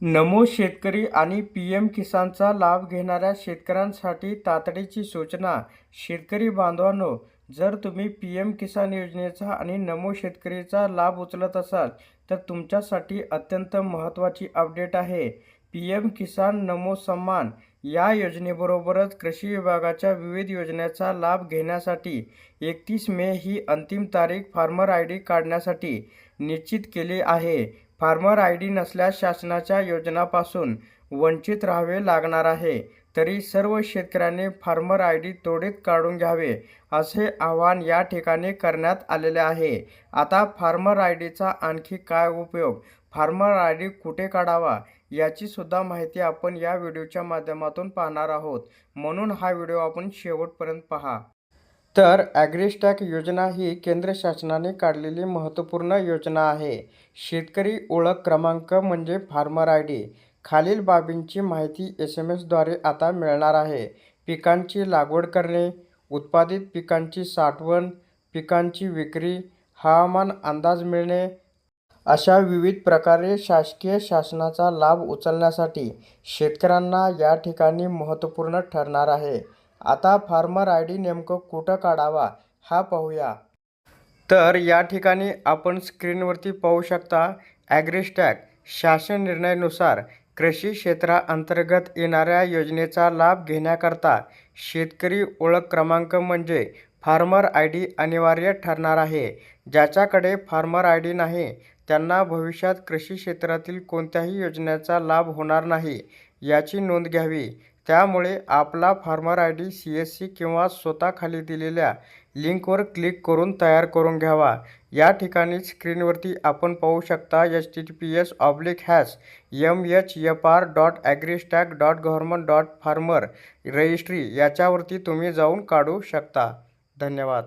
नमो शेतकरी आणि P M किसानचा लाभ घेणाऱ्या शेतकऱ्यांसाठी तातडीची सूचना. शेतकरी बांधवांनो जर तुम्ही पी एम किसान योजनेचा आणि नमो शेतकरीचा लाभ उचलत असाल तर तुमच्यासाठी अत्यंत महत्त्वाची अपडेट आहे. पी एम किसान नमो सन्मान या योजनेबरोबरच कृषी विभागाच्या विविध योजनेचा लाभ घेण्यासाठी एकतीस मे ही अंतिम तारीख फार्मर आय डी काढण्यासाठी निश्चित केली आहे. फार्मर आय डी नसल्यास शासनाच्या योजनापासून वंचित राहावे लागणार आहे. तरी सर्व शेतकऱ्यांनी फार्मर आय डी तोडीत काढून घ्यावे असे आवाहन या ठिकाणी करण्यात आलेले आहे. आता फार्मर आय डीचा आणखी काय उपयोग? फार्मर आय डी कुठे काढावा? याची सुद्धा माहिती आपण या व्हिडिओच्या माध्यमातून पाहणार आहोत. म्हणून हा व्हिडिओ आपण शेवटपर्यंत पहा. तर ॲग्रिस्टॅक योजना ही केंद्र शासनाने काढलेली महत्त्वपूर्ण योजना आहे. शेतकरी ओळख क्रमांक म्हणजे फार्मर आय डी. खालील बाबींची माहिती एस एम एसद्वारे आता मिळणार आहे. पिकांची लागवड करणे उत्पादित पिकांची साठवण पिकांची विक्री हवामान अंदाज मिळणे अशा विविध प्रकारे शासकीय शासनाचा लाभ उचलण्यासाठी शेतकऱ्यांना या ठिकाणी महत्त्वपूर्ण ठरणार आहे. आता फार्मर आय डी नेमकं कुठं काढावा हा पाहूया. तर या ठिकाणी आपण स्क्रीनवरती पाहू शकता ॲग्रिस्टॅक शासन निर्णयानुसार कृषी क्षेत्राअंतर्गत येणाऱ्या योजनेचा लाभ घेण्याकरता शेतकरी ओळख क्रमांक म्हणजे फार्मर आय डी अनिवार्य ठरणार आहे. ज्याच्याकडे फार्मर आय डी नाही त्यांना भविष्यात कृषी क्षेत्रातील कोणत्याही योजनेचा लाभ होणार नाही. याची नोंद घ्यावी. त्यामुळे आपला farmer I D C S C किंवा स्वतः खाली दिलेल्या लिंकवर क्लिक करून तयार करून घ्यावा. या ठिकाणी स्क्रीनवरती आपण पाहू शकता H T T P S oblique hash M H F R dot agristack dot government dot farmer registry याच्यावरती तुम्ही जाऊन काढू शकता. धन्यवाद.